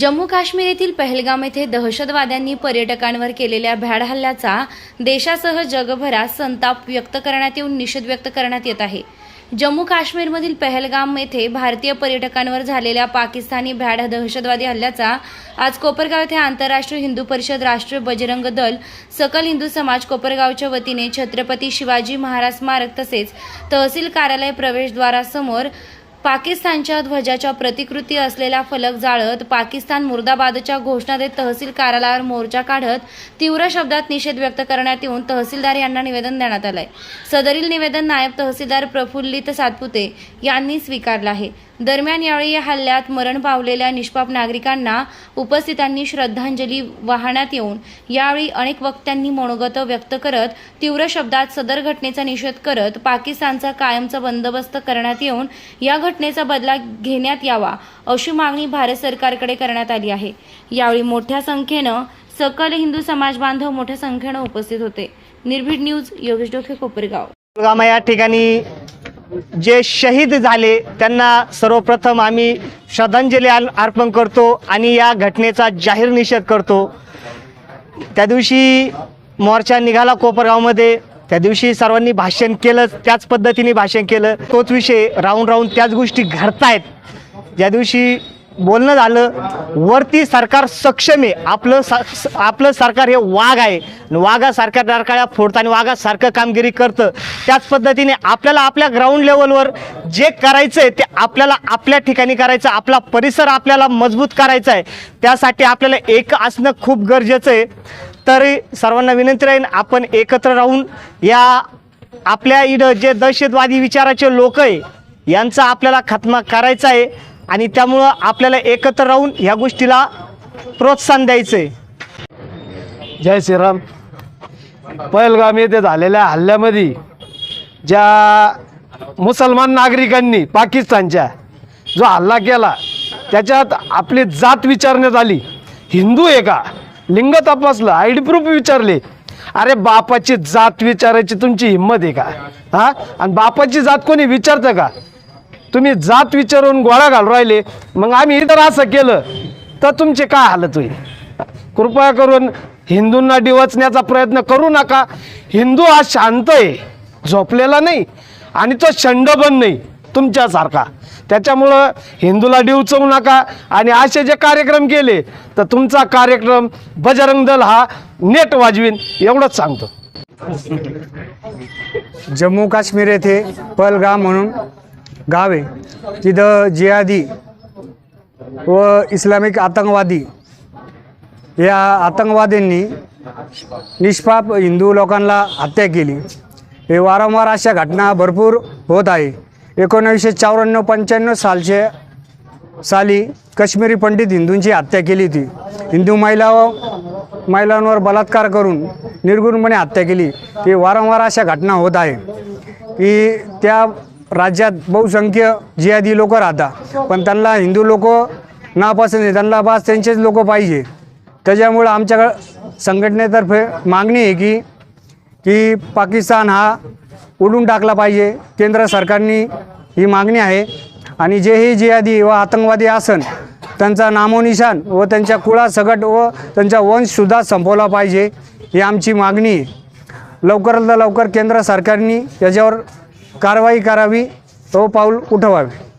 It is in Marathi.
जम्मू काश्मीर येथील पहलगाम येथे दहशतवाद्यांनी पर्यटकांवर केलेल्या भ्याड हल्ल्याचा देशासह जगभरात संताप व्यक्त करण्यात येऊन निषेध व्यक्त करण्यात येत आहे. जम्मू काश्मीरमधील पहलगाम येथे भारतीय पर्यटकांवर झालेल्या पाकिस्तानी भ्याड दहशतवादी हल्ल्याचा आज कोपरगाव येथे आंतरराष्ट्रीय हिंदू परिषद राष्ट्रीय बजरंग दल सकल हिंदू समाज कोपरगावच्या वतीने छत्रपती शिवाजी महाराज स्मारक तसेच तहसील कार्यालय प्रवेशद्वारासमोर पाकिस्तानच्या ध्वजाच्या प्रतिकृती असलेला फलक जाळत पाकिस्तान मुर्दाबादच्या घोषणा देत तहसील कार्यालयावर मोर्चा काढत तीव्र शब्दात निषेध व्यक्त करण्यात येऊन तहसीलदार यांना निवेदन देण्यात आलंय. सदरील निवेदन नायब तहसीलदार प्रफुल्लित सातपुते यांनी स्वीकारलं आहे. दरम्यान यावेळी या हल्ल्यात मरण पावलेल्या निष्पाप नागरिकांना उपस्थितांनी श्रद्धांजली वाहण्यात येऊन यावेळी अनेक वक्त्यांनी मनोगत व्यक्त करत तीव्र शब्दात सदर घटनेचा निषेध करत पाकिस्तानचा कायमचा बंदोबस्त करण्यात येऊन या घटनेचा बदला घेण्यात यावा अशी मागणी भारत सरकारकडे करण्यात आली आहे. यावेळी मोठ्या संख्येनं सकल हिंदू समाज बांधव मोठ्या संख्येनं उपस्थित होते. निर्भीड न्यूज योगेश डोके कोपरगाव. या ठिकाणी जे शहीद झाले त्यांना सर्वप्रथम आम्ही श्रद्धांजली अर्पण करतो आणि या घटनेचा जाहीर निषेध करतो. त्या दिवशी मोर्चा निघाला कोपरगावमध्ये. त्या दिवशी सर्वांनी भाषण केलं त्याच पद्धतीने भाषण केलं. तोच विषय राहून राहून त्याच गोष्टी घडतायत. ज्या दिवशी बोलणं झालं वरती सरकार सक्षम आहे. आपलं सा स- आपलं सरकार हे वाघ आहे. वाघासारख्या डरकाळ्या फोडतं आणि वाघासारखं कामगिरी करतं. त्याच पद्धतीने आपल्याला आपल्या ग्राउंड लेवलवर जे करायचं आहे ते आपल्याला आपल्या ठिकाणी करायचं आपला परिसर आपल्याला मजबूत करायचा आहे. त्यासाठी आपल्याला एक असणं खूप गरजेचं आहे. तरी सर्वांना विनंती राहीन आपण एकत्र राहून या आपल्या इडं जे दहशतवादी विचाराचे लोक आहे यांचा आपल्याला खात्मा करायचा आहे. आणि त्यामुळं आपल्याला एकत्र राहून ह्या गोष्टीला प्रोत्साहन द्यायचं आहे जय श्रीराम. पहलगाम येथे झालेल्या हल्ल्यामध्ये ज्या मुसलमान नागरिकांनी पाकिस्तानच्या जो हल्ला केला त्याच्यात आपली जात विचारण्यात आली. हिंदू आहे का? लिंग तपासलं आय डी प्रूफ विचारले. अरे बापाची जात विचारायची तुमची हिंमत आहे का? हा? आणि बापाची जात कोणी विचारतं का? तुम्ही जात विचारून गोळा घालून राहिले. मग आम्ही इतर असं केलं. तर तुमचे काय हालत होईल? कृपया करून हिंदूंना डिवचण्याचा प्रयत्न करू नका. हिंदू हा शांत आहे झोपलेला नाही आणि तो शंडबन नाही तुमच्यासारखा. त्याच्यामुळं हिंदूला डिवचवू नका आणि असे जे कार्यक्रम केले तर तुमचा कार्यक्रम बजरंग दल हा नेट वाजवीन एवढंच सांगतो. जम्मू काश्मीर येथे पलगा म्हणून गाव आहे तिथं जिहादी व इस्लामिक आतंकवादी या आतंकवाद्यांनी निष्पाप हिंदू लोकांना हत्या केली. हे वारंवार अशा घटना भरपूर होत आहे. एकोणीसशे चौऱ्याण्णव पंच्याण्णव सालचे साली काश्मीरी पंडित हिंदूंची हत्या केली होती. हिंदू महिला महिलांवर बलात्कार करून निर्गुणपणे हत्या केली. ती वारंवार अशा घटना होत आहे. की त्या राज्यात बहुसंख्य जिहादी लोक राहतात पण त्यांना हिंदू लोक नापसंत आहे. त्यांना बास त्यांचेच लोक पाहिजे. त्याच्यामुळं आमच्याकडं संघटनेतर्फे मागणी आहे की की पाकिस्तान हा उडून टाकला पाहिजे. केंद्र सरकारनी ही मागणी आहे. आणि जेही जिहादी व आतंकवादी आसन त्यांचा नामोनिशान व त्यांच्या कुळासकट व त्यांचा वंशसुद्धा संपवला पाहिजे ही आमची मागणी आहे. लवकरात लवकर केंद्र सरकारनी याच्यावर कारवाई करावी तो पाऊल उठवावे.